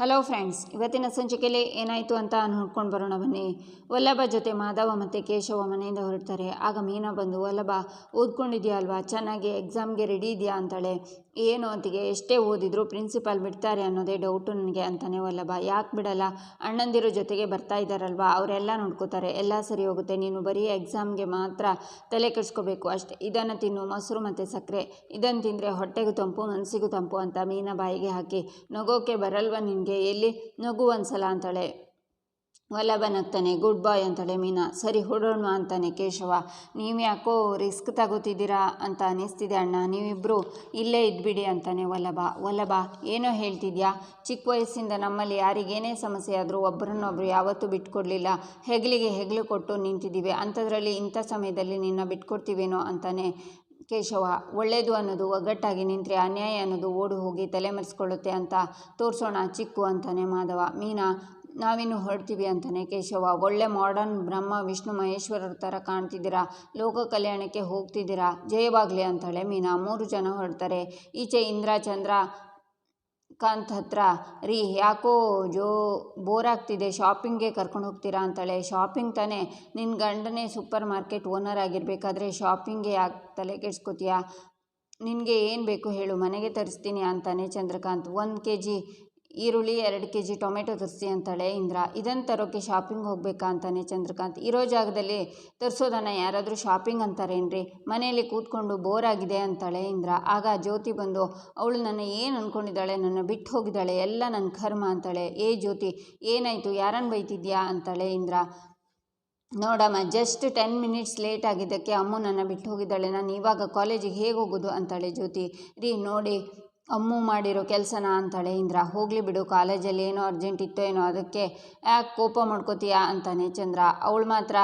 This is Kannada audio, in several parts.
ಹಲೋ ಫ್ರೆಂಡ್ಸ್ ಇವತ್ತಿನ ಸಂಚಿಕೆಯಲ್ಲಿ ಏನಾಯಿತು ಅಂತ ನೋಡ್ಕೊಂಡು ಬರೋಣ ಬನ್ನಿ. ವಲ್ಲಭ ಜೊತೆ ಮಾಧವ ಮತ್ತು ಕೇಶವ ಮನೆಯಿಂದ ಹೊರಡ್ತಾರೆ. ಆಗ ಮೀನಾ ಬಂದು, ವಲ್ಲಭ, ಓದ್ಕೊಂಡಿದ್ಯಾ ಅಲ್ವಾ? ಚೆನ್ನಾಗಿ ಎಕ್ಸಾಮ್ಗೆ ರೆಡಿ ಇದೆಯಾ? ಅಂತಾಳೆ. ಏನು ಅಂತಿಗೆ? ಎಷ್ಟೇ ಓದಿದ್ರು ಪ್ರಿನ್ಸಿಪಾಲ್ ಬಿಡ್ತಾರೆ ಅನ್ನೋದೇ ಡೌಟು ನನಗೆ ಅಂತಾನೆ ವಲ್ಲಭ. ಯಾಕೆ ಬಿಡಲ್ಲ? ಅಣ್ಣಂದಿರ ಜೊತೆಗೆ ಬರ್ತಾ ಇದ್ದಾರಲ್ವಾ? ಅವರೆಲ್ಲ ನೋಡ್ಕೋತಾರೆ. ಎಲ್ಲ ಸರಿ ಹೋಗುತ್ತೆ. ನೀನು ಬರೀ ಎಕ್ಸಾಮ್ಗೆ ಮಾತ್ರ ತಲೆ ಕೆಡಿಸ್ಕೋಬೇಕು. ಅಷ್ಟೇ. ಇದನ್ನು ತಿನ್ನು. ಮೊಸರು ಮತ್ತು ಸಕ್ಕರೆ. ಇದನ್ನು ತಿಂದರೆ ಹೊಟ್ಟೆಗೂ ತಂಪು ಮನಸ್ಸಿಗೂ ತಂಪು ಅಂತ ಮೀನ ಬಾಯಿಗೆ ಹಾಕಿ ನಗೋಕೆ ಬರಲ್ವ ನಿನಗೆ? ಎಲ್ಲಿ ನಗು ಒಂದ್ಸಲ ಅಂತಾಳೆ. ವಲ್ಲಭ ನಗ್ತಾನೆ ಗುಡ್ ಬಾಯ್ ಅಂತಾಳೆ ಮೀನಾ. ಸರಿ, ಹೊಡೋಣ ಅಂತಾನೆ ಕೇಶವ. ನೀವು ಯಾಕೋ ರಿಸ್ಕ್ ತಗೋತಿದ್ದೀರಾ ಅಂತ ಅನ್ನಿಸ್ತಿದೆ ಅಣ್ಣ. ನೀವಿಬ್ಬರು ಇಲ್ಲೇ ಇದ್ಬಿಡಿ ಅಂತಾನೆ ವಲ್ಲಭ. ವಲ್ಲಭ, ಏನೋ ಹೇಳ್ತಿದ್ಯಾ? ಚಿಕ್ಕ ವಯಸ್ಸಿಂದ ನಮ್ಮಲ್ಲಿ ಯಾರಿಗೇನೇ ಸಮಸ್ಯೆ ಆದರೂ ಒಬ್ಬರನ್ನೊಬ್ಬರು ಯಾವತ್ತೂ ಬಿಟ್ಕೊಡ್ಲಿಲ್ಲ. ಹೆಗಲಿಗೆ ಹೆಗಲು ಕೊಟ್ಟು ನಿಂತಿದ್ದೀವಿ. ಅಂಥದ್ರಲ್ಲಿ ಇಂಥ ಸಮಯದಲ್ಲಿ ನಿನ್ನ ಬಿಟ್ಕೊಡ್ತೀವೇನೋ ಅಂತಾನೆ ಕೇಶವ. ಒಳ್ಳೆಯದು ಅನ್ನೋದು, ಒಗ್ಗಟ್ಟಾಗಿ ನಿಂತರೆ ಅನ್ಯಾಯ ಅನ್ನೋದು ಓಡಿ ಹೋಗಿ ತಲೆಮರೆಸ್ಕೊಳ್ಳುತ್ತೆ ಅಂತ ತೋರಿಸೋಣ ಚಿಕ್ಕು ಅಂತಾನೆ ಮಾಧವ. ಮೀನಾ ನಾವಿನ್ನು ಹೊರಡ್ತೀವಿ ಅಂತಾನೆ ಕೇಶವ. ಒಳ್ಳೆ ಮಾಡರ್ನ್ ಬ್ರಹ್ಮ, ವಿಷ್ಣು, ಮಹೇಶ್ವರರ ಥರ ಕಾಣ್ತಿದ್ದೀರಾ? ಲೋಕ ಕಲ್ಯಾಣಕ್ಕೆ ಹೋಗ್ತಿದ್ದೀರಾ? ಜಯವಾಗಲಿ ಅಂತಾಳೆ ಮೀನಾ. ಮೂರು ಜನ ಹೊರಡ್ತಾರೆ. ಈಚೆ ಇಂದ್ರ, ಚಂದ್ರ, ಕಾಂತ್ ಹತ್ರ, ರೀ, ಯಾಕೋ ಜೋ ಬೋರ್ ಆಗ್ತಿದೆ ಶಾಪಿಂಗ್ಗೆ ಕರ್ಕೊಂಡು ಹೋಗ್ತೀರಾ ಅಂತಾಳೆ. ಶಾಪಿಂಗ್ ತಾನೇ? ನಿನ್ನ ಗಂಡನೇ ಸೂಪರ್ ಮಾರ್ಕೆಟ್ ಓನರ್ ಆಗಿರಬೇಕಾದ್ರೆ ಶಾಪಿಂಗ್ಗೆ ಯಾಕೆ ತಲೆ ಕೆಡ್ಸ್ಕೊತೀಯಾ? ನಿನಗೆ ಏನು ಬೇಕು ಹೇಳು, ಮನೆಗೆ ತರಿಸ್ತೀನಿ ಅಂತಾನೆ ಚಂದ್ರಕಾಂತ್. ಒಂದು ಕೆ ಜಿ ಈರುಳ್ಳಿ ಎರಡು ಕೆ ಜಿ ಟೊಮೆಟೊ ತರಿಸಿ ಅಂತಾಳೆ ಇಂದ್ರ. ಇದನ್ನು ತರೋಕ್ಕೆ ಶಾಪಿಂಗ್ ಹೋಗಬೇಕಾ ಅಂತಾನೆ ಚಂದ್ರಕಾಂತ್. ಇರೋ ಜಾಗದಲ್ಲಿ ತರಿಸೋದನ್ನು ಯಾರಾದರೂ ಶಾಪಿಂಗ್ ಅಂತಾರೇನ್ರಿ? ಮನೆಯಲ್ಲಿ ಕೂತ್ಕೊಂಡು ಬೋರ್ ಆಗಿದೆ ಅಂತಾಳೆ ಇಂದ್ರ. ಆಗ ಜ್ಯೋತಿ ಬಂದು, ಅವಳು ನನ್ನ ಏನು ಅಂದ್ಕೊಂಡಿದ್ದಾಳೆ ನನ್ನ ಬಿಟ್ಟು ಹೋಗಿದ್ದಾಳೆ. ಎಲ್ಲ ನನ್ನ ಕರ್ಮ ಅಂತಾಳೆ. ಏ ಜ್ಯೋತಿ, ಏನಾಯಿತು? ಯಾರನ್ನು ಬೈತಿದ್ಯಾ? ಅಂತಾಳೆ ಇಂದ್ರ. ನೋಡಮ್ಮ ಜಸ್ಟ್ ಟೆನ್ ಮಿನಿಟ್ಸ್ ಲೇಟ್ ಆಗಿದ್ದಕ್ಕೆ ಅಮ್ಮ ನನ್ನ ಬಿಟ್ಟು ಹೋಗಿದ್ದಾಳೆ. ನಾನು ಇವಾಗ ಕಾಲೇಜಿಗೆ ಹೇಗೆ ಹೋಗೋದು? ಅಂತಾಳೆ ಜ್ಯೋತಿ. ರೀ, ನೋಡಿ ಅಮ್ಮು ಮಾಡಿರೋ ಕೆಲಸನ ಅಂತಾಳೆ, ಇಂದ್ರ, ಹೋಗಲಿ ಬಿಡು, ಕಾಲೇಜಲ್ಲಿ ಏನೋ ಅರ್ಜೆಂಟ್ ಇತ್ತೋ ಏನೋ, ಅದಕ್ಕೆ ಯಾಕೆ ಕೋಪ ಮಾಡ್ಕೋತೀಯಾ ಅಂತಾನೆ ಚಂದ್ರ. ಅವಳು ಮಾತ್ರ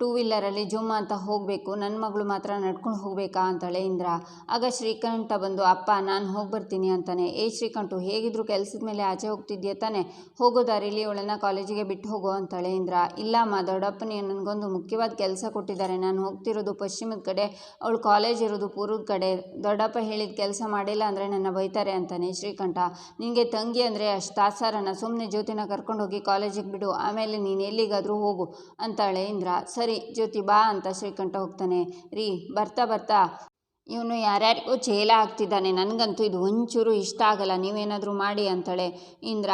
ಟೂ ವೀಲರಲ್ಲಿ ಜುಮ್ ಅಂತ ಹೋಗಬೇಕು ನನ್ನ ಮಗಳು ಮಾತ್ರ ನಡ್ಕೊಂಡು ಹೋಗಬೇಕಾ ಅಂತಾಳೆ ಇಂದ್ರ. ಆಗ ಶ್ರೀಕಂಠ ಬಂದು, ಅಪ್ಪ, ನಾನು ಹೋಗಿ ಬರ್ತೀನಿ ಅಂತಾನೆ. ಏ ಶ್ರೀಕಂಠು, ಹೇಗಿದ್ರು ಕೆಲಸದ ಮೇಲೆ ಆಚೆ ಹೋಗ್ತಿದ್ಯಾ ತಾನೆ? ಹೋಗೋ ದಾರಿಲಿ ಇವಳನ್ನು ಕಾಲೇಜಿಗೆ ಬಿಟ್ಟು ಹೋಗೋ ಅಂತಾಳೆ ಇಂದ್ರ. ಇಲ್ಲಮ್ಮ ದೊಡ್ಡಪ್ಪನಿಗೆ ನನಗೊಂದು ಮುಖ್ಯವಾದ ಕೆಲಸ ಕೊಟ್ಟಿದ್ದಾರೆ. ನಾನು ಹೋಗ್ತಿರೋದು ಪಶ್ಚಿಮದ ಕಡೆ, ಅವಳು ಕಾಲೇಜ್ ಇರೋದು ಪೂರ್ವದ ಕಡೆ. ದೊಡ್ಡಪ್ಪ ಹೇಳಿದ ಕೆಲಸ ಮಾಡಿಲ್ಲ ಅಂದರೆ ನನ್ನ ಬೈತಾರೆ ಅಂತಾನೆ ಶ್ರೀಕಂಠ. ನಿನಗೆ ತಂಗಿ ಅಂದರೆ ಅಷ್ಟು ತಾತ್ಸಾರನ ಸುಮ್ಮನೆ ಜ್ಯೋತಿನ ಕರ್ಕೊಂಡೋಗಿ ಕಾಲೇಜಿಗೆ ಬಿಡು, ಆಮೇಲೆ ನೀನು ಎಲ್ಲಿಗಾದರೂ ಹೋಗು ಅಂತಾಳೆ ಇಂದ್ರ. ಸರಿ ಜ್ಯೋತಿ ಬಾ ಅಂತ ಶ್ರೀಕಂಠ ಹೋಗ್ತಾನೆ. ರೀ, ಬರ್ತಾ ಬರ್ತಾ. ಇವನು ಯಾರ್ಯಾರಿಗೂ ಚೇಲ ಆಗ್ತಿದ್ದಾನೆ ನನಗಂತೂ ಇದು ಒಂಚೂರು ಇಷ್ಟ ಆಗಲ್ಲ. ನೀವೇನಾದರೂ ಮಾಡಿ ಅಂತಾಳೆ. ಇಂದ್ರ,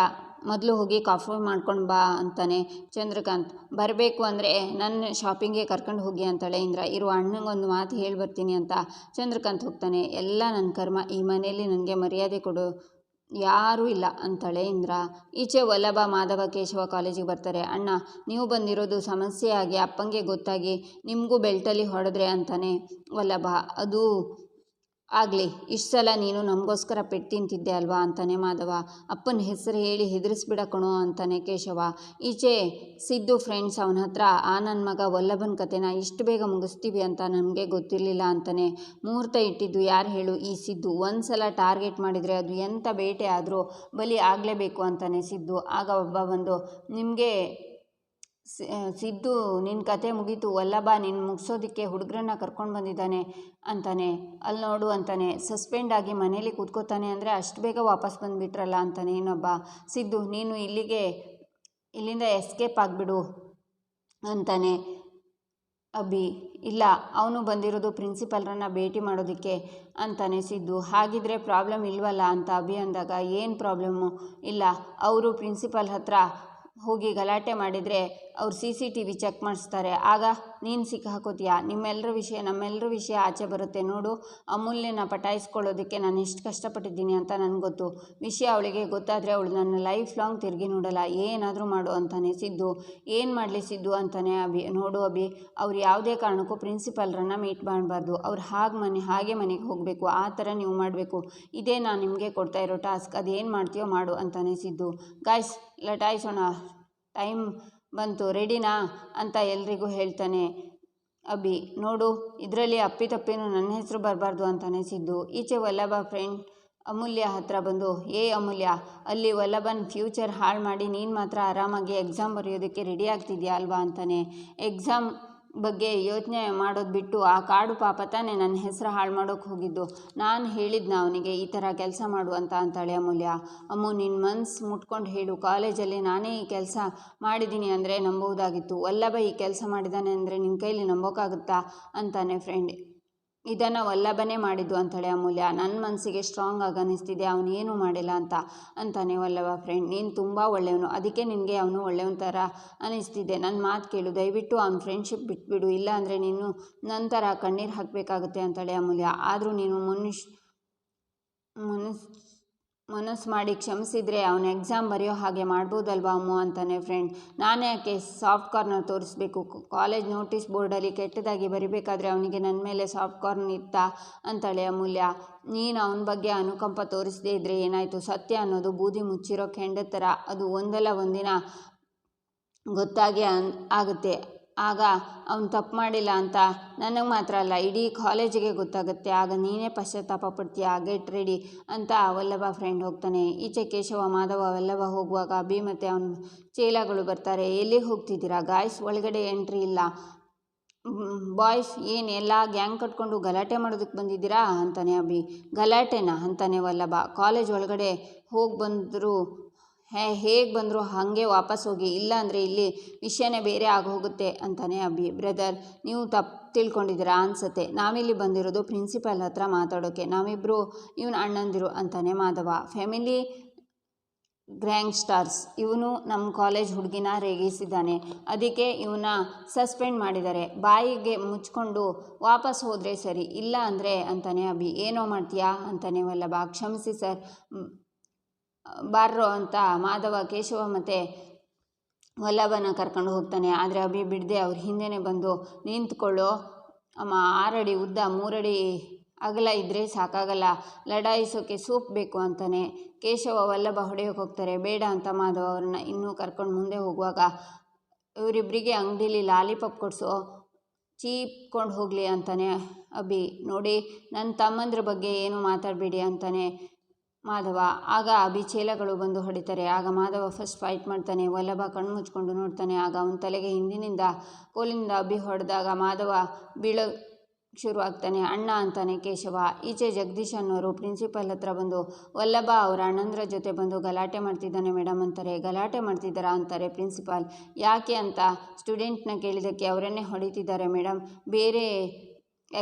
ಮೊದಲು ಹೋಗಿ ಕಾಫಿ ಮಾಡ್ಕೊಂಡು ಬಾ ಅಂತಾನೆ. ಚಂದ್ರಕಾಂತ್, ಬರಬೇಕು ಅಂದರೆ ನನ್ನ ಶಾಪಿಂಗ್ಗೆ ಕರ್ಕೊಂಡು ಹೋಗಿ ಅಂತಾಳೆ ಇಂದ್ರ. ಇರುವ ಅಣ್ಣಂಗೊಂದು ಮಾತು ಹೇಳಿ ಬರ್ತೀನಿ ಅಂತ. ಚಂದ್ರಕಾಂತ್ ಹೋಗ್ತಾನೆ. ಎಲ್ಲ ನನ್ನ ಕರ್ಮ. ಈ ಮನೆಯಲ್ಲಿ ನನಗೆ ಮರ್ಯಾದೆ ಕೊಡು. ಯಾರೂ ಇಲ್ಲ ಅಂತಾಳೆ ಇಂದ್ರ. ಈಚೆ ವಲ್ಲಭ ಮಾಧವ ಕೇಶವ ಕಾಲೇಜಿಗೆ ಬರ್ತಾರೆ. ಅಣ್ಣ, ನೀವು ಬಂದಿರೋದು ಸಮಸ್ಯೆ ಆಗಿ ಅಪ್ಪಂಗೆ ಗೊತ್ತಾಗಿ ನಿಮಗೂ ಬೆಲ್ಟಲ್ಲಿ ಹೊಡೆದ್ರೆ ಅಂತಾನೆ. ವಲ್ಲಭ, ಅದು ಆಗಲಿ, ಇಷ್ಟು ಸಲ ನೀನು ನಮಗೋಸ್ಕರ ಪೆಟ್ಟು ತಿಂತಿದ್ದೆ ಅಲ್ವಾ ಅಂತಾನೆ ಮಾಧವ. ಅಪ್ಪನ ಹೆಸರು ಹೇಳಿ ಹೆದರಿಸ್ಬಿಡಕಣು ಅಂತಾನೆ ಕೇಶವ. ಈಚೆ ಸಿದ್ದು ಫ್ರೆಂಡ್ಸ್ ಅವನ ಹತ್ರ, ಆ ನನ್ನ ಮಗ ವಲ್ಲಭನ ಕತೆನ ಇಷ್ಟು ಬೇಗ ಮುಗಿಸ್ತೀವಿ ಅಂತ ನಮಗೆ ಗೊತ್ತಿರಲಿಲ್ಲ ಅಂತಾನೆ. ಮುಹೂರ್ತ ಇಟ್ಟಿದ್ದು ಯಾರು ಹೇಳು, ಈ ಸಿದ್ದು. ಒಂದು ಸಲ ಟಾರ್ಗೆಟ್ ಮಾಡಿದರೆ ಅದು ಎಂಥ ಬೇಟೆ ಆದರೂ ಬಲಿ ಆಗಲೇಬೇಕು ಅಂತಾನೆ ಸಿದ್ದು. ಆಗ ಒಬ್ಬ ಬಂದು, ನಿಮಗೆ ಸಿದ್ದು ನಿನ್ನ ಕತೆ ಮುಗೀತು ವಲ್ಲಭ ನಿನ್ನ ಮುಗಿಸೋದಕ್ಕೆ ಹುಡುಗ್ರನ್ನ ಕರ್ಕೊಂಡು ಬಂದಿದ್ದಾನೆ ಅಂತಾನೆ. ಅಲ್ಲಿ ನೋಡು ಅಂತಾನೆ. ಸಸ್ಪೆಂಡ್ ಆಗಿ ಮನೇಲಿ ಕೂತ್ಕೋತಾನೆ ಅಂದರೆ ಅಷ್ಟು ಬೇಗ ವಾಪಸ್ ಬಂದುಬಿಟ್ರಲ್ಲ ಅಂತಾನೆ ಇನ್ನೊಬ್ಬ. ಸಿದ್ದು, ನೀನು ಇಲ್ಲಿಗೆ, ಇಲ್ಲಿಂದ ಎಸ್ಕೇಪ್ ಆಗಿಬಿಡು ಅಂತಾನೆ. ಅಬ್ಬಿ ಇಲ್ಲ, ಅವನು ಬಂದಿರೋದು ಪ್ರಿನ್ಸಿಪಲ್ರನ್ನ ಭೇಟಿ ಮಾಡೋದಕ್ಕೆ ಅಂತಾನೆ ಸಿದ್ದು. ಹಾಗಿದ್ರೆ ಪ್ರಾಬ್ಲಮ್ ಇಲ್ವಲ್ಲ ಅಂತ ಅಭಿ ಅಂದಾಗ, ಏನು ಪ್ರಾಬ್ಲಮ್ಮು? ಇಲ್ಲ, ಅವರು ಪ್ರಿನ್ಸಿಪಲ್ ಹತ್ರ ಹೋಗಿ ಗಲಾಟೆ ಮಾಡಿದರೆ ಅವ್ರು C C T V check ಮಾಡಿಸ್ತಾರೆ. ಆಗ ನೀನು ಸಿಕ್ಕಾಕೋತೀಯ ನಿಮ್ಮೆಲ್ಲರ ವಿಷಯ ನಮ್ಮೆಲ್ಲರ ವಿಷಯ ಆಚೆ ಬರುತ್ತೆ. ನೋಡು ಅಮೂಲ್ಯನ ಪಟಾಯಿಸ್ಕೊಳ್ಳೋದಕ್ಕೆ ನಾನು ಎಷ್ಟು ಕಷ್ಟಪಟ್ಟಿದ್ದೀನಿ ಅಂತ ನನಗೆ ಗೊತ್ತು. ವಿಷಯ ಅವಳಿಗೆ ಗೊತ್ತಾದರೆ ಅವಳು ನನ್ನ ಲೈಫ್ ಲಾಂಗ್ ತಿರುಗಿ ನೋಡಲ್ಲ. ಏನಾದರೂ ಮಾಡು ಅಂತಾನೆ ಸಿದ್ದು. ಏನು ಮಾಡಲಿ ಸಿದ್ದು ಅಂತಾನೆ ಅಭಿ, ನೋಡು ಅಭಿ. ಅವ್ರು ಯಾವುದೇ ಕಾರಣಕ್ಕೂ ಪ್ರಿನ್ಸಿಪಾಲ್ರನ್ನು ಮೀಟ್ ಮಾಡಬಾರ್ದು. ಅವ್ರು ಹಾಗೆ ಮನೆ, ಹಾಗೆ ಮನೆಗೆ ಹೋಗಬೇಕು. ಆ ಥರ ನೀವು ಮಾಡಬೇಕು. ಇದೇ ನಾನು ನಿಮಗೆ ಕೊಡ್ತಾ ಇರೋ ಟಾಸ್ಕ್. ಅದೇನು ಮಾಡ್ತೀಯೋ ಮಾಡು ಅಂತಾನೆ ಸಿದ್ದು. ಗಾಯ್ಸ್, ಲಟಾಯಿಸೋಣ. ಟೈಮ್ ಬಂತು, ರೆಡಿನಾ? ಅಂತ ಎಲ್ರಿಗೂ ಹೇಳ್ತಾನೆ, ಅಭಿ, ನೋಡು, ಇದರಲ್ಲಿ ಅಪ್ಪಿತಪ್ಪಿನೂ ನನ್ನ ಹೆಸರು ಬರಬಾರ್ದು ಅಂತ ಸಿದ್ದು ಈಚೆ ವಲ್ಲಭ ಫ್ರೆಂಡ್ ಅಮೂಲ್ಯ ಹತ್ರ ಬಂದು, ಏ ಅಮೂಲ್ಯ, ಅಲ್ಲಿ ವಲ್ಲಭನ ಫ್ಯೂಚರ್ ಹಾಳು ಮಾಡಿ ನೀನು ಮಾತ್ರ ಆರಾಮಾಗಿ ಎಕ್ಸಾಮ್ ಬರೆಯೋದಕ್ಕೆ ರೆಡಿ ಆಗ್ತಿದ್ಯಾ ಅಲ್ವಾ? ಅಂತಾನೆ. ಎಕ್ಸಾಮ್ ಬಗ್ಗೆ ಯೋಚನೆ ಮಾಡೋದು ಬಿಟ್ಟು ಆ ಕಾಡು ಪಾಪ ತಾನೇ ನನ್ನ ಹೆಸರು ಹಾಳು ಮಾಡೋಕ್ಕೆ ಹೋಗಿದ್ದು. ನಾನು ಹೇಳಿದ್ನ ಅವನಿಗೆ ಈ ಥರ ಕೆಲಸ ಮಾಡು ಅಂತ ಅಂತಾಳೆ ಅಮೂಲ್ಯ. ಅಮ್ಮು ನಿನ್ನ ಮನ್ಸು ಮುಟ್ಕೊಂಡು ಹೇಳು. ಕಾಲೇಜಲ್ಲಿ ನಾನೇ ಈ ಕೆಲಸ ಮಾಡಿದ್ದೀನಿ ಅಂದರೆ ನಂಬೋದಾಗಿತ್ತು ವಲ್ಲಭ ಈ ಕೆಲಸ ಮಾಡಿದ್ದಾನೆ ಅಂದರೆ ನಿನ್ನ ಕೈಲಿ ನಂಬೋಕ್ಕಾಗುತ್ತಾ ಅಂತಾನೆ ಫ್ರೆಂಡ್ ಇದನ್ನು ವಲ್ಲಭನೇ ಮಾಡಿದ್ದು ಅಂತಾಳೆ ಅಮೂಲ್ಯ. ನನ್ನ ಮನಸ್ಸಿಗೆ ಸ್ಟ್ರಾಂಗ್ ಆಗಿ ಅನ್ನಿಸ್ತಿದೆ, ಅವನು ಮಾಡಿಲ್ಲ ಅಂತ. ಅಂತಾನೆ ವಲ್ಲಭ ಫ್ರೆಂಡ್ ನೀನು ತುಂಬ ಒಳ್ಳೆಯವನು. ಅದಕ್ಕೆ ನಿನಗೆ ಅವನು ಒಳ್ಳೆಯವನ ಥರ ಅನ್ನಿಸ್ತಿದೆ. ನನ್ನ ಮಾತು ಕೇಳು. ದಯವಿಟ್ಟು ಅವ್ನ ಫ್ರೆಂಡ್ಶಿಪ್ ಬಿಟ್ಬಿಡು. ಇಲ್ಲ ಅಂದರೆ ನೀನು ಥರ ಕಣ್ಣೀರು ಹಾಕಬೇಕಾಗುತ್ತೆ ಅಂತಾಳೆ ಅಮೂಲ್ಯ. ಆದರೂ ನೀನು ಮನುಷ್ಯ ಮನಸ್ ಮನಸ್ಸು ಮಾಡಿ ಕ್ಷಮಿಸಿದರೆ ಅವನ ಎಕ್ಸಾಮ್ ಬರೆಯೋ ಹಾಗೆ ಮಾಡ್ಬೋದಲ್ವಾ ಅಮ್ಮು ಅಂತಾನೆ ಫ್ರೆಂಡ್ ನಾನೇ ಯಾಕೆ ಸಾಫ್ಟ್ ಕಾರ್ನರ್ ತೋರಿಸ್ಬೇಕು? ಕಾಲೇಜ್ ನೋಟಿಸ್ ಬೋರ್ಡಲ್ಲಿ ಕೆಟ್ಟದಾಗಿ ಬರಿಬೇಕಾದ್ರೆ ಅವನಿಗೆ ನನ್ನ ಮೇಲೆ ಸಾಫ್ಟ್ ಕಾರ್ನ್ ಇತ್ತ? ಅಂತಾಳೆ ಅಮೂಲ್ಯ. ನೀನು ಅವನ ಬಗ್ಗೆ ಅನುಕಂಪ ತೋರಿಸದೇ ಇದ್ದರೆ ಏನಾಯಿತು? ಸತ್ಯ ಅನ್ನೋದು ಬೂದಿ ಮುಚ್ಚಿರೋ ಕೆಂಡ ಥರ ಅದು ಒಂದಲ್ಲ ಒಂದಿನ ಗೊತ್ತಾಗಿ ಅನ್, ಆಗುತ್ತೆ. ಆಗ ಅವನು ತಪ್ಪು ಮಾಡಿಲ್ಲ ಅಂತ. ನನಗೆ ಮಾತ್ರ ಅಲ್ಲ, ಇಡೀ ಕಾಲೇಜಿಗೆ ಗೊತ್ತಾಗುತ್ತೆ. ಆಗ ನೀನೇ ಪಶ್ಚಾತ್ತಾಪ ಪಡ್ತೀಯ? ಗೆಟ್ ರೆಡಿ ಅಂತ ವಲ್ಲಭ ಫ್ರೆಂಡ್ ಹೋಗ್ತಾನೆ. ಈಚೆ ಕೇಶವ, ಮಾಧವ, ವಲ್ಲಭ ಹೋಗುವಾಗ ಅಭಿ ಮತ್ತು ಅವನ ಚೇಲಾಗಳು ಬರ್ತಾರೆ. ಎಲ್ಲಿ ಹೋಗ್ತಿದ್ದೀರಾ ಗಾಯ್ಸ್ ಒಳಗಡೆ ಎಂಟ್ರಿ ಇಲ್ಲ. ಬಾಯ್ಸ್ ಏನು ಎಲ್ಲ ಗ್ಯಾಂಗ್ ಕಟ್ಕೊಂಡು ಗಲಾಟೆ ಮಾಡೋದಕ್ಕೆ ಬಂದಿದ್ದೀರಾ? ಅಂತಾನೆ ಅಭಿ. ಗಲಾಟೆನಾ? ಅಂತಾನೆ ವಲ್ಲಭ. ಕಾಲೇಜ್ ಒಳಗಡೆ ಹೋಗಿ ಬಂದರು ಹೇ, ಹೇಗೆ ಬಂದರು ಹಾಗೆ ವಾಪಸ್ ಹೋಗಿ, ಇಲ್ಲ ಅಂದರೆ ಇಲ್ಲಿ ವಿಷಯನೇ ಬೇರೆ ಆಗೋಗುತ್ತೆ ಅಂತಾನೆ ಅಭಿ. ಬ್ರದರ್, ನೀವು ತಪ್ಪು ತಿಳ್ಕೊಂಡಿದ್ದೀರಾ ಅನ್ಸುತ್ತೆ. ನಾವಿಲ್ಲಿ ಬಂದಿರೋದು ಪ್ರಿನ್ಸಿಪಲ್ ಹತ್ರ ಮಾತಾಡೋಕ್ಕೆ ನಾವಿಬ್ಬರು ಇವನು ಅಣ್ಣಂದಿರು ಅಂತಾನೆ ಮಾಧವ. ಫ್ಯಾಮಿಲಿ ಗ್ರ್ಯಾಂಗ್ ಸ್ಟಾರ್ಸ್ ಇವನು ನಮ್ಮ ಕಾಲೇಜ್ ಹುಡುಗಿನ ರೇಗಿಸಿದ್ದಾನೆ. ಅದಕ್ಕೆ ಇವನ್ನ ಸಸ್ಪೆಂಡ್ ಮಾಡಿದ್ದಾರೆ. ಬಾಯಿಗೆ ಮುಚ್ಕೊಂಡು ವಾಪಸ್ ಹೋದರೆ ಸರಿ, ಇಲ್ಲ ಅಂದರೆ ಅಂತಾನೆ ಅಭಿ. ಏನೋ ಮಾಡ್ತೀಯಾ ಅಂತಾನೆ ವಲ್ಲಭ. ಕ್ಷಮಿಸಿ ಸರ್. ಬಾರ್ರೋ ಅಂತ ಮಾಧವ, ಕೇಶವ ಮತ್ತು ವಲ್ಲಭನ ಕರ್ಕೊಂಡು ಹೋಗ್ತಾನೆ. ಆದರೆ ಅಭಿ ಬಿಡದೆ ಅವ್ರ ಹಿಂದೆನೇ ಬಂದು ನಿಂತ್ಕೊಳ್ಳೋ. ಅಮ್ಮ, ಆರಡಿ ಉದ್ದ, ಮೂರಡಿ ಅಗಲ ಇದ್ದರೆ ಸಾಕಾಗಲ್ಲ. ಲಡಾಯಿಸೋಕ್ಕೆ ಸೂಪ್ ಬೇಕು ಅಂತಾನೆ. ಕೇಶವ, ವಲ್ಲಭ ಹೊಡೆಯೋಕೆ ಹೋಗ್ತಾರೆ. ಬೇಡ ಅಂತ ಮಾಧವ ಅವ್ರನ್ನ ಇನ್ನೂ ಕರ್ಕೊಂಡು ಮುಂದೆ ಹೋಗುವಾಗ ಇವರಿಬ್ಬರಿಗೆ ಅಂಗಡೀಲಿ ಲಾಲಿಪಾಪ್ ಕೊಡಿಸೋ, ಚೀಪ್ಕೊಂಡು ಹೋಗಲಿ ಅಂತಾನೆ ಅಭಿ. ನೋಡಿ ನನ್ನ ತಮ್ಮಂದ್ರ ಬಗ್ಗೆ ಏನು ಮಾತಾಡಬೇಡಿ ಅಂತಾನೆ. ಮಾಧವ, ಆಗ ಅಭಿ ಚೇಲಗಳು ಬಂದು ಹೊಡಿತಾರೆ. ಆಗ ಮಾಧವ ಫಸ್ಟ್ ಫೈಟ್ ಮಾಡ್ತಾನೆ, ವಲ್ಲಭ ಕಣ್ಣು ಮುಚ್ಕೊಂಡು ನೋಡ್ತಾನೆ. ಆಗ ಅವನ ತಲೆಗೆ ಹಿಂದಿನಿಂದ, ಕೋಲಿನಿಂದ ಅಭಿ ಹೊಡೆದಾಗ ಮಾಧವ ಬೀಳ ಶುರು ಆಗ್ತಾನೆ. ಅಣ್ಣ ಅಂತಾನೆ ಕೇಶವ. ಈಚೆ ಜಗದೀಶ್ ಅನ್ನೋರು ಪ್ರಿನ್ಸಿಪಲ್ ಹತ್ರ ಬಂದು, ವಲ್ಲಭ ಅವರ ಅಣ್ಣಂದ್ರ ಜೊತೆ ಬಂದು ಗಲಾಟೆ ಮಾಡ್ತಿದ್ದಾನೆ ಮೇಡಮ್ ಅಂತಾರೆ. ಗಲಾಟೆ ಮಾಡ್ತಿದ್ದಾರಾ ಅಂತಾರೆ ಪ್ರಿನ್ಸಿಪಾಲ್ ಯಾಕೆ ಅಂತ ಸ್ಟೂಡೆಂಟ್ನ ಕೇಳಿದ್ದಕ್ಕೆ ಅವರನ್ನೇ ಹೊಡಿತಿದ್ದಾರೆ ಮೇಡಮ್ ಬೇರೆ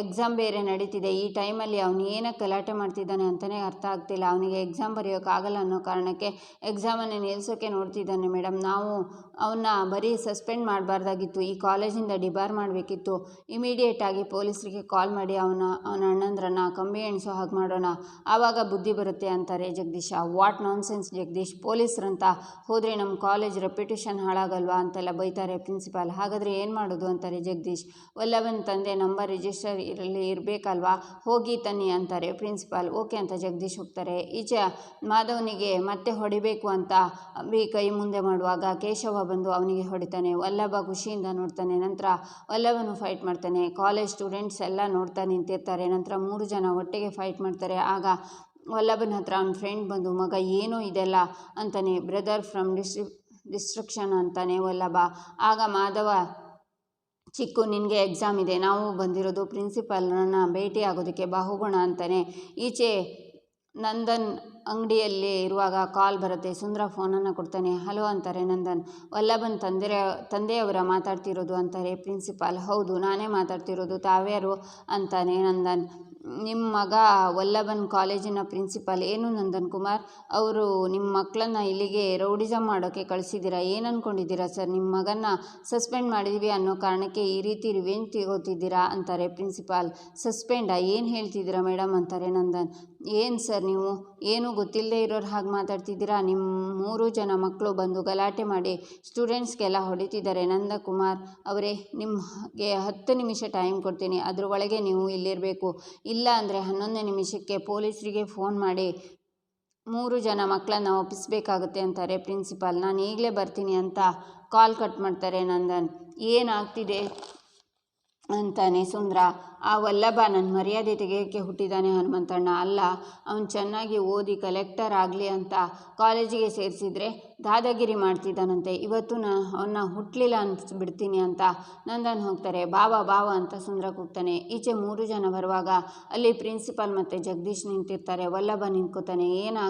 ಎಕ್ಸಾಮ್ ಬೇರೆ ನಡೀತಿದೆ. ಈ ಟೈಮಲ್ಲಿ ಅವನು ಏನಕ್ಕೆ ಗಲಾಟೆ ಮಾಡ್ತಿದ್ದಾನೆ ಅಂತಲೇ ಅರ್ಥ ಆಗ್ತಿಲ್ಲ. ಅವನಿಗೆ ಎಕ್ಸಾಮ್ ಬರೆಯೋಕ್ಕಾಗಲ್ಲ ಅನ್ನೋ ಕಾರಣಕ್ಕೆ ಎಕ್ಸಾಮನ್ನು ನಿಲ್ಲಿಸೋಕ್ಕೆ ನೋಡ್ತಿದ್ದಾನೆ ಮೇಡಮ್. ನಾವು ಅವನ್ನ ಬರೀ ಸಸ್ಪೆಂಡ್ ಮಾಡಬಾರ್ದಾಗಿತ್ತು, ಈ ಕಾಲೇಜಿಂದ ಡಿಬಾರ್ ಮಾಡಬೇಕಿತ್ತು ಇಮಿಡಿಯೇಟಾಗಿ ಪೊಲೀಸರಿಗೆ ಕಾಲ್ ಮಾಡಿ ಅವನ ಅವನ ಅಣ್ಣಂದ್ರನ್ನ ಕಂಬಿ ಎಣಿಸೋ, ಹಾಗೆ ಮಾಡೋಣ, ಆವಾಗ ಬುದ್ಧಿ ಬರುತ್ತೆ ಅಂತಾರೆ ಜಗದೀಶ. ವಾಟ್ ನಾನ್ಸೆನ್ಸ್ ಜಗದೀಶ್, ಪೊಲೀಸ್ರಂತ ಹೋದರೆ ನಮ್ಮ ಕಾಲೇಜ್ ರೆಪ್ಯುಟೇಷನ್ ಹಾಳಾಗಲ್ವಾ? ಅಂತೆಲ್ಲ ಬೈತಾರೆ ಪ್ರಿನ್ಸಿಪಾಲ್. ಹಾಗಾದರೆ ಏನು ಮಾಡೋದು? ಅಂತಾರೆ ಜಗದೀಶ್. ಒಲ್ಲವನ್ ತಂದೆ ನಂಬರ್ ರಿಜಿಸ್ಟರ್ ಇರಲಿ, ಇರಬೇಕಲ್ವಾ? ಹೋಗಿ ತನ್ನಿ ಅಂತಾರೆ ಪ್ರಿನ್ಸಿಪಾಲ್. ಓಕೆ ಅಂತ ಜಗದೀಶ್ ಹೋಗ್ತಾರೆ. ಈಚ ಮಾಧವನಿಗೆ ಮತ್ತೆ ಹೊಡಿಬೇಕು ಅಂತ ಬಿ ಕೈ ಮುಂದೆ ಮಾಡುವಾಗ ಕೇಶವ ಬಂದು ಅವನಿಗೆ ಹೊಡಿತಾನೆ, ವಲ್ಲಭ ಖುಷಿಯಿಂದ ನೋಡ್ತಾನೆ, ನಂತರ ವಲ್ಲಭನು ಫೈಟ್ ಮಾಡ್ತಾನೆ ಕಾಲೇಜ್ ಸ್ಟೂಡೆಂಟ್ಸ್ ಎಲ್ಲ ನೋಡ್ತಾ ನಿಂತಿರ್ತಾರೆ, ನಂತರ ಮೂರು ಜನ ಒಟ್ಟಿಗೆ ಫೈಟ್ ಮಾಡ್ತಾರೆ, ಆಗ ವಲ್ಲಭನ ಹತ್ರ ಅವನ ಫ್ರೆಂಡ್ ಬಂದು, ಮಗ, ಏನೂ ಇದೆಲ್ಲ? ಅಂತಾನೆ ಬ್ರದರ್ ಫ್ರಮ್ ಡಿಸ್ಟ್ರಿ ಡಿಸ್ಟ್ರಿಕ್ಷನ್ ಅಂತಾನೆ ವಲ್ಲಭ. ಆಗ ಮಾಧವ, ಚಿಕ್ಕು, ನಿನಗೆ ಎಕ್ಸಾಮ್ ಇದೆ, ನಾವು ಬಂದಿರೋದು ಪ್ರಿನ್ಸಿಪಾಲ್ರನ್ನ ಭೇಟಿ ಆಗೋದಕ್ಕೆ ಬಾಹುಗುಣ ಅಂತಾನೆ. ಈಚೆ ನಂದನ್ ಅಂಗಡಿಯಲ್ಲಿ ಇರುವಾಗ ಕಾಲ್ ಬರುತ್ತೆ, ಸುಂದರ ಫೋನನ್ನು ಕೊಡ್ತಾನೆ, ಹಲೋ ಅಂತಾರೆ ನಂದನ್. ವಲ್ಲಭನ್ ತಂದೆ ತಂದೆಯವರ ಮಾತಾಡ್ತಿರೋದು ಅಂತಾರೆ ಪ್ರಿನ್ಸಿಪಾಲ್. ಹೌದು, ನಾನೇ ಮಾತಾಡ್ತಿರೋದು, ತಾವ್ಯಾರು? ಅಂತಾನೆ ನಂದನ್. ನಿಮ್ಮ ಮಗ ವಲ್ಲಭನ್ ಕಾಲೇಜಿನ ಪ್ರಿನ್ಸಿಪಾಲ್ ಏನು ನಂದನ್ ಕುಮಾರ್? ಅವರು ನಿಮ್ಮ ಮಕ್ಕಳನ್ನ ಇಲ್ಲಿಗೆ ರೌಡಿಸಮ್ ಮಾಡೋಕ್ಕೆ ಕಳಿಸಿದ್ದೀರಾ? ಏನು ಅಂದ್ಕೊಂಡಿದ್ದೀರಾ ಸರ್? ನಿಮ್ಮ ಮಗನ್ನ ಸಸ್ಪೆಂಡ್ ಮಾಡಿದ್ವಿ ಅನ್ನೋ ಕಾರಣಕ್ಕೆ ಈ ರೀತಿ ರಿವೆಂಜ್ ತಗೋತಿದ್ದೀರಾ? ಅಂತಾರೆ ಪ್ರಿನ್ಸಿಪಾಲ್. ಸಸ್ಪೆಂಡಾ? ಏನು ಹೇಳ್ತಿದ್ದೀರಾ ಮೇಡಮ್ ಅಂತಾರೆ ನಂದನ್. ಏನು ಸರ್ ನೀವು? ಏನು ಗೊತ್ತಿಲ್ಲದೆ ಇರೋರು ಹಾಗೆ ಮಾತಾಡ್ತಿದ್ದೀರಾ? ನಿಮ್ಮ ಮೂರು ಜನ ಮಕ್ಕಳು ಬಂದು ಗಲಾಟೆ ಮಾಡಿ ಸ್ಟೂಡೆಂಟ್ಸ್ಗೆಲ್ಲ ಹೊಡಿತಿದ್ದಾರೆ. ನಂದಕುಮಾರ್ ಅವರೇ, ನಿಮಗೆ ಹತ್ತು ನಿಮಿಷ ಟೈಮ್ ಕೊಡ್ತೀನಿ. ಅದ್ರ ಒಳಗೆ ನೀವು ಇಲ್ಲಿರಬೇಕು. ಇಲ್ಲ ಅಂದರೆ ಹನ್ನೊಂದನೇ ನಿಮಿಷಕ್ಕೆ ಪೊಲೀಸರಿಗೆ ಫೋನ್ ಮಾಡಿ. ಮೂರು ಜನ ಮಕ್ಕಳನ್ನ ಒಪ್ಪಿಸಬೇಕಾಗುತ್ತೆ ಅಂತಾರೆ ಪ್ರಿನ್ಸಿಪಾಲ್. ನಾನು ಈಗಲೇ ಬರ್ತೀನಿ ಅಂತ ಕಾಲ್ ಕಟ್ ಮಾಡ್ತಾರೆ ನಂದನ್. ಏನಾಗ್ತಿದೆ ಅಂತಾನೆ ಸುಂದ್ರ. ಆ ವಲ್ಲಭ ನನ್ನ ಮರ್ಯಾದೆ ತೆಗೆಯೋಕ್ಕೆ ಹುಟ್ಟಿದ್ದಾನೆ ಹನುಮಂತಣ್ಣ. ಅಲ್ಲ, ಅವನು ಚೆನ್ನಾಗಿ ಓದಿ ಕಲೆಕ್ಟರ್ ಆಗಲಿ ಅಂತ ಕಾಲೇಜಿಗೆ ಸೇರಿಸಿದ್ರೆ ದಾದಾಗಿರಿ ಮಾಡ್ತಿದ್ದಾನಂತೆ. ಇವತ್ತು ನಾ ಅವನ್ನ ಹುಟ್ಟಲಿಲ್ಲ ಅನ್ಸ್ಬಿಡ್ತೀನಿ ಅಂತ ನಂದನ್ ಹೋಗ್ತಾರೆ. ಬಾವ ಬಾವ ಅಂತ ಸುಂದ್ರ ಕೂಗ್ತಾನೆ. ಈಚೆ ಮೂರು ಜನ ಬರುವಾಗ ಅಲ್ಲಿ ಪ್ರಿನ್ಸಿಪಾಲ್ ಮತ್ತು ಜಗದೀಶ್ ನಿಂತಿರ್ತಾರೆ. ವಲ್ಲಭ ನಿಂತ್ಕೋತಾನೆ. ಏನಾ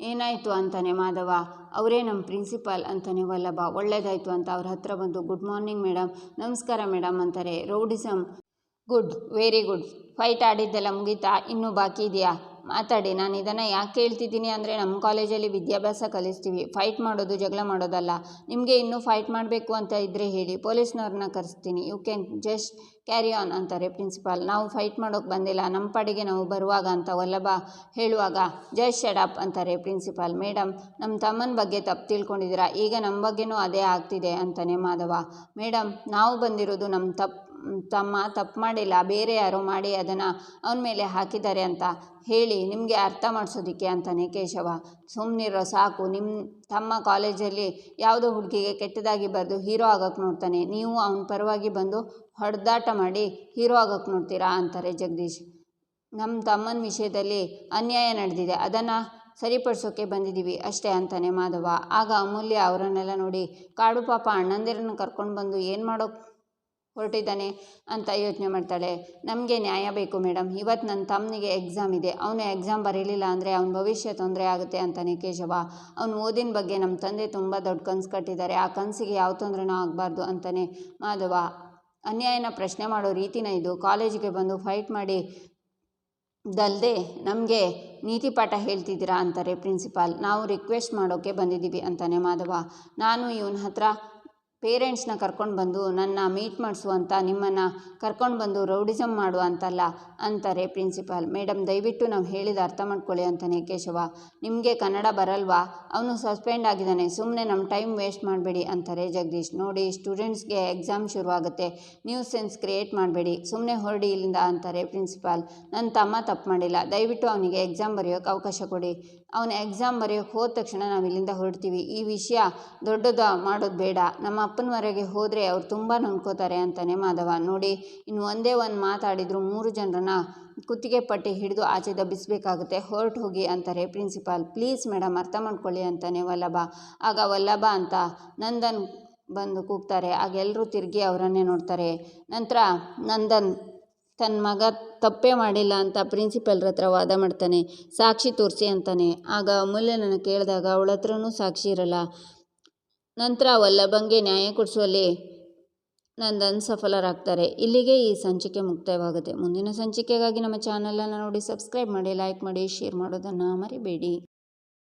ಏನಾಯಿತು ಅಂತಾನೆ ಮಾಧವ? ಅವರೇ ನಮ್ಮ ಪ್ರಿನ್ಸಿಪಾಲ್ ಅಂತಾನೆ ವಲ್ಲಭ. ಒಳ್ಳೇದಾಯಿತು ಅಂತ ಅವ್ರ ಹತ್ರ ಬಂದು, ಗುಡ್ ಮಾರ್ನಿಂಗ್ ಮೇಡಮ್ ನಮಸ್ಕಾರ ಮೇಡಮ್ ಅಂತಾರೆ. Rowdyism good. Very good. Fight ಆಡಿದ್ದೆಲ್ಲ ಮುಗೀತಾ? ಇನ್ನೂ ಬಾಕಿ ಇದೆಯಾ? ಮಾತಾಡಿ, ನಾನು ಇದನ್ನು ಯಾಕೆ ಹೇಳ್ತಿದ್ದೀನಿ ಅಂದರೆ ನಮ್ಮ ಕಾಲೇಜಲ್ಲಿ ವಿದ್ಯಾಭ್ಯಾಸ ಕಲಿಸ್ತೀವಿ. ಫೈಟ್ ಮಾಡೋದು, ಜಗಳ ಮಾಡೋದಲ್ಲ. ನಿಮಗೆ ಇನ್ನೂ ಫೈಟ್ ಮಾಡಬೇಕು ಅಂತ ಇದ್ದರೆ ಹೇಳಿ ಪೊಲೀಸ್ನವ್ರನ್ನ ಕರೆಸ್ತೀನಿ. You can just carry on ಅಂತಾರೆ ಪ್ರಿನ್ಸಿಪಾಲ್ ನಾವು ಫೈಟ್ ಮಾಡೋಕ್ಕೆ ಬಂದಿಲ್ಲ. ನಮ್ಮ ಪಾಡಿಗೆ ನಾವು ಬರುವಾಗ ಅಂತ ವಲ್ಲಭ ಹೇಳುವಾಗ ಜಸ್ಟ್ ಶಡಪ್ ಅಂತಾರೆ ಪ್ರಿನ್ಸಿಪಾಲ್ ಮೇಡಮ್ ನಮ್ಮ ತಮ್ಮನ ಬಗ್ಗೆ ತಪ್ಪು ತಿಳ್ಕೊಂಡಿದ್ದೀರಾ. ಈಗ ನಮ್ಮ ಬಗ್ಗೆನೂ ಅದೇ ಆಗ್ತಿದೆ ಅಂತಾನೆ ಮಾಧವ. ಮೇಡಮ್ ನಾವು ಬಂದಿರೋದು ನಮ್ಮ ತಪ್ಪು ತಮ್ಮ ತಪ್ಪು ಮಾಡಿಲ್ಲ, ಬೇರೆ ಯಾರೋ ಮಾಡಿ ಅದನ್ನು ಅವನ ಮೇಲೆ ಹಾಕಿದ್ದಾರೆ ಅಂತ ಹೇಳಿ ನಿಮಗೆ ಅರ್ಥ ಮಾಡಿಸೋದಕ್ಕೆ ಅಂತಾನೆ ಕೇಶವ. ಸುಮ್ಮನಿರೋ ಸಾಕು. ನಿಮ್ಮ ತಮ್ಮ ಕಾಲೇಜಲ್ಲಿ ಯಾವುದೋ ಹುಡುಗಿಗೆ ಕೆಟ್ಟದಾಗಿ ಬರೆದು ಹೀರೋ ಆಗೋಕ್ಕೆ ನೋಡ್ತಾನೆ. ನೀವು ಅವನ ಪರವಾಗಿ ಬಂದು ಹೊಡೆದಾಟ ಮಾಡಿ ಹೀರೋ ಆಗೋಕ್ಕೆ ನೋಡ್ತೀರಾ ಅಂತಾರೆ ಜಗದೀಶ್. ನಮ್ಮ ತಮ್ಮನ ವಿಷಯದಲ್ಲಿ ಅನ್ಯಾಯ ನಡೆದಿದೆ. ಅದನ್ನು ಸರಿಪಡಿಸೋಕೆ ಬಂದಿದ್ದೀವಿ ಅಷ್ಟೇ ಅಂತಾನೆ ಮಾಧವ. ಆಗ ಅಮೂಲ್ಯ ಅವರನ್ನೆಲ್ಲ ನೋಡಿ, ಕಾಡು ಪಾಪ ಅಣ್ಣಂದಿರನ್ನು ಕರ್ಕೊಂಡು ಬಂದು ಏನು ಮಾಡೋಕ್ಕೆ ಹೊರಟಿದ್ದಾನೆ ಅಂತ ಯೋಚನೆ ಮಾಡ್ತಾಳೆ. ನಮಗೆ ನ್ಯಾಯ ಬೇಕು ಮೇಡಮ್ ಇವತ್ತು ನನ್ನ ತಮ್ಮನಿಗೆ ಎಕ್ಸಾಮ್ ಇದೆ. ಅವನು ಎಕ್ಸಾಮ್ ಬರೀಲಿಲ್ಲ ಅಂದರೆ ಅವನ ಭವಿಷ್ಯ ತೊಂದರೆ ಆಗುತ್ತೆ ಅಂತಾನೆ ಕೇಶವ. ಅವನು ಓದಿನ ಬಗ್ಗೆ ನಮ್ಮ ತಂದೆ ತುಂಬ ದೊಡ್ಡ ಕನಸು ಕಟ್ಟಿದ್ದಾರೆ. ಆ ಕನಸಿಗೆ ಯಾವ ತೊಂದರೆನೂ ಆಗಬಾರ್ದು ಅಂತಾನೆ ಮಾಧವ. ಅನ್ಯಾಯನ ಪ್ರಶ್ನೆ ಮಾಡೋ ರೀತಿನ ಇದು. ಕಾಲೇಜಿಗೆ ಬಂದು ಫೈಟ್ ಮಾಡಿ ದಲ್ದೆ ನಮಗೆ ನೀತಿ ಪಾಠ ಹೇಳ್ತಿದ್ದೀರಾ ಅಂತಾರೆ ಪ್ರಿನ್ಸಿಪಾಲ್. ನಾವು ರಿಕ್ವೆಸ್ಟ್ ಮಾಡೋಕ್ಕೆ ಬಂದಿದ್ದೀವಿ ಅಂತಾನೆ ಮಾಧವ. ನಾನು ಇವನ ಹತ್ರ ಪೇರೆಂಟ್ಸ್ನ ಕರ್ಕೊಂಡು ಬಂದು, ನನ್ನ ಮೀಟ್ ಮಾಡಿಸು ಅಂತ, ನಿಮ್ಮನ್ನು ಕರ್ಕೊಂಡು ಬಂದು ರೌಡಿಸಮ್ ಮಾಡು ಅಂತಲ್ಲ ಅಂತಾರೆ ಪ್ರಿನ್ಸಿಪಾಲ್. ಮೇಡಮ್ ದಯವಿಟ್ಟು ನಾವು ಹೇಳಿದ ಅರ್ಥ ಮಾಡ್ಕೊಳ್ಳಿ ಅಂತಾನೆ ಕೇಶವ. ನಿಮಗೆ ಕನ್ನಡ ಬರಲ್ವಾ? ಅವನು ಸಸ್ಪೆಂಡ್ ಆಗಿದ್ದಾನೆ. ಸುಮ್ಮನೆ ನಮ್ಮ ಟೈಮ್ ವೇಸ್ಟ್ ಮಾಡಬೇಡಿ ಅಂತಾರೆ ಜಗದೀಶ್. ನೋಡಿ, ಸ್ಟೂಡೆಂಟ್ಸ್ಗೆ ಎಕ್ಸಾಮ್ ಶುರುವಾಗುತ್ತೆ. ನ್ಯೂ ಸೆನ್ಸ್ ಕ್ರಿಯೇಟ್ ಮಾಡಬೇಡಿ. ಸುಮ್ಮನೆ ಹೊರಡಿ ಇಲ್ಲಿಂದ ಅಂತಾರೆ ಪ್ರಿನ್ಸಿಪಾಲ್. ನನ್ನ ತಮ್ಮ ತಪ್ಪು ಮಾಡಿಲ್ಲ. ದಯವಿಟ್ಟು ಅವನಿಗೆ ಎಕ್ಸಾಮ್ ಬರೆಯೋಕೆ ಅವಕಾಶ ಕೊಡಿ. ಅವನ ಎಕ್ಸಾಮ್ ಬರೆಯೋಕೆ ಹೋದ ತಕ್ಷಣ ನಾವು ಇಲ್ಲಿಂದ ಹೊರಡ್ತೀವಿ. ಈ ವಿಷಯ ದೊಡ್ಡದ ಮಾಡೋದು ಬೇಡ. ನಮ್ಮ ಅಪ್ಪನವರೆಗೆ ಹೋದರೆ ಅವ್ರು ತುಂಬ ನೊಂದ್ಕೋತಾರೆ ಅಂತಾನೆ ಮಾಧವ. ನೋಡಿ, ಇನ್ನು ಒಂದೇ ಒಂದು ಮಾತಾಡಿದ್ರು ಮೂರು ಜನರನ್ನ ಕುತ್ತಿಗೆ ಪಟ್ಟಿ ಹಿಡಿದು ಆಚೆ ದಬ್ಬಿಸಬೇಕಾಗುತ್ತೆ. ಹೊರಟು ಹೋಗಿ ಅಂತಾರೆ ಪ್ರಿನ್ಸಿಪಾಲ್. ಪ್ಲೀಸ್ ಮೇಡಮ್ ಅರ್ಥ ಮಾಡ್ಕೊಳ್ಳಿ ಅಂತಾನೆ ವಲ್ಲಭ. ಆಗ ವಲ್ಲಭ ಅಂತ ನಂದನ್ ಬಂದು ಕೂಗ್ತಾರೆ. ಆಗ ಎಲ್ಲರೂ ತಿರುಗಿ ಅವರನ್ನೇ ನೋಡ್ತಾರೆ. ನಂತರ ನಂದನ್ ತನ್ನ ಮಗ ತಪ್ಪೇ ಮಾಡಿಲ್ಲ ಅಂತ ಪ್ರಿನ್ಸಿಪಲ್ರ ಹತ್ರ ವಾದ ಮಾಡ್ತಾನೆ. ಸಾಕ್ಷಿ ತೋರಿಸಿ ಅಂತಾನೆ. ಆಗ ಅಮೂಲ್ಯ ನನಗೆ ಕೇಳಿದಾಗ ಅವಳ ಹತ್ರನೂ ಸಾಕ್ಷಿ ಇರಲ್ಲ. ನಂತರ ವಲ್ಲಭಂಗೆ ನ್ಯಾಯ ಕೊಡಿಸುವಲ್ಲಿ ನಂದನ್ ಸಫಲರಾಗ್ತಾರೆ. ಇಲ್ಲಿಗೆ ಈ ಸಂಚಿಕೆ ಮುಕ್ತಾಯವಾಗುತ್ತೆ. ಮುಂದಿನ ಸಂಚಿಕೆಗಾಗಿ ನಮ್ಮ ಚಾನಲನ್ನು ನೋಡಿ, ಸಬ್ಸ್ಕ್ರೈಬ್ ಮಾಡಿ, ಲೈಕ್ ಮಾಡಿ, ಶೇರ್ ಮಾಡೋದನ್ನು ಮರಿಬೇಡಿ.